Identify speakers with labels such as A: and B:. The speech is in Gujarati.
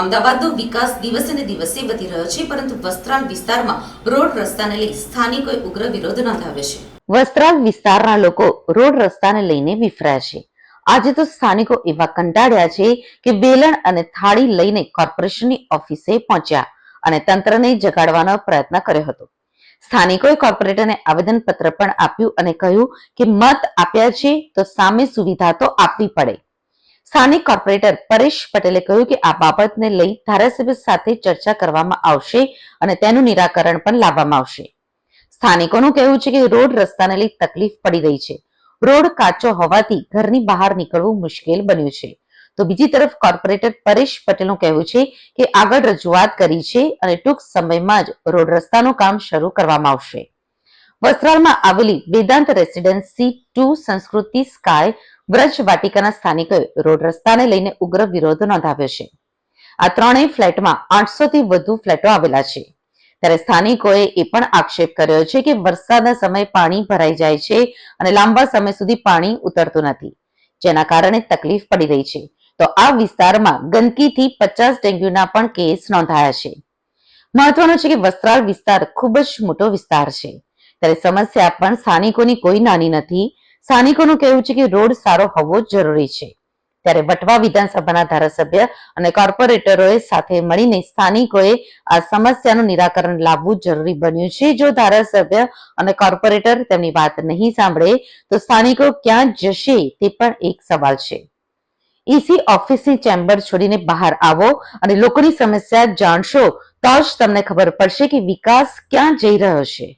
A: અમદાવાદનો વિકાસ દિવસે ને દિવસે વધી રહ્યો છે, પરંતુ વસ્ત્રાલ વિસ્તારમાં રોડ રસ્તાને લઈ સ્થાનિકોએ ઉગ્ર વિરોધ નોંધાવ્યો છે.
B: વસ્ત્રાલ વિસ્તારના લોકો રોડ રસ્તાને લઈને વિફર્યા છે. આજે તો સ્થાનિકો એવા કંટાળ્યા છે કે વેલણ અને થાળી લઈને કોર્પોરેશનની ઓફિસે પહોંચ્યા અને તંત્રને જગાડવાનો પ્રયત્ન કર્યો હતો. સ્થાનિકોએ કોર્પોરેટરને આવેદનપત્ર પણ આપ્યું અને કહ્યું કે મત આપ્યા છે તો સામે સુવિધા તો આપવી પડે. સ્થાનિક કોર્પોરેટર પરેશ પટેલે કહ્યું કે આ બાબતને લઈ ધારાસભ્ય સાથે ચર્ચા કરવામાં આવશે અને તેનું નિરાકરણ પણ લાવવામાં આવશે. સ્થાનિકોનું કહેવું છે કે રોડ રસ્તાને લઈ તકલીફ પડી રહી છે. રોડ કાચો હોવાથી ઘરની બહાર નીકળવું મુશ્કેલ બન્યું છે. તો બીજી તરફ કોર્પોરેટર પરેશ પટેલનું કહેવું છે કે આગળ રજૂઆત કરી છે અને ટૂંક સમયમાં જ રોડ રસ્તાનું કામ શરૂ કરવામાં આવશે. વસ્ત્રાલમાં આવેલી Vedant residency to Sanskriti sky Vraj વાટિકાના સ્થાનિકોએ રોડ રસ્તાને લઈને ઉગ્ર વિરોધ નોંધાવ્યો છે. આ ત્રણેય ફ્લેટમાં આઠસો થી વધુ ફ્લેટો આવેલા છે. ત્યારે સ્થાનિકોએ એ પણ આક્ષેપ કર્યો છે કે વરસાદના સમયે પાણી ભરાઈ જાય છે અને લાંબા સમય સુધી પાણી ઉતરતું નથી, જેના કારણે તકલીફ પડી રહી છે. તો આ વિસ્તારમાં ગંદકીથી પચાસ ડેન્ગ્યુના પણ કેસ નોંધાયા છે. મહત્વનું છે કે વસ્ત્રાલ વિસ્તાર ખૂબ જ મોટો વિસ્તાર છે. ત્યારે સમસ્યા પણ સ્થાનિકોની કોઈ નાની નથી. સ્થાનિકોનું કહેવું છે કે રોડ સારો હોવો જરૂરી છે. ત્યારે વટવા વિધાનસભાના ધારાસભ્ય અને કોર્પોરેટરોએ સાથે મળીને સ્થાનિકોએ આ સમસ્યાનું નિરાકરણ લાવવું જરૂરી બન્યું છે. જો ધારાસભ્ય અને કોર્પોરેટર તેમની વાત નહીં સાંભળે, તો સ્થાનિકો ક્યાં જશે તે પણ એક સવાલ છે. ઈસી ઓફિસની ચેમ્બર છોડીને બહાર આવો અને લોકોની સમસ્યા જાણશો તો જ તમને ખબર પડશે કે વિકાસ ક્યાં જઈ રહ્યો છે.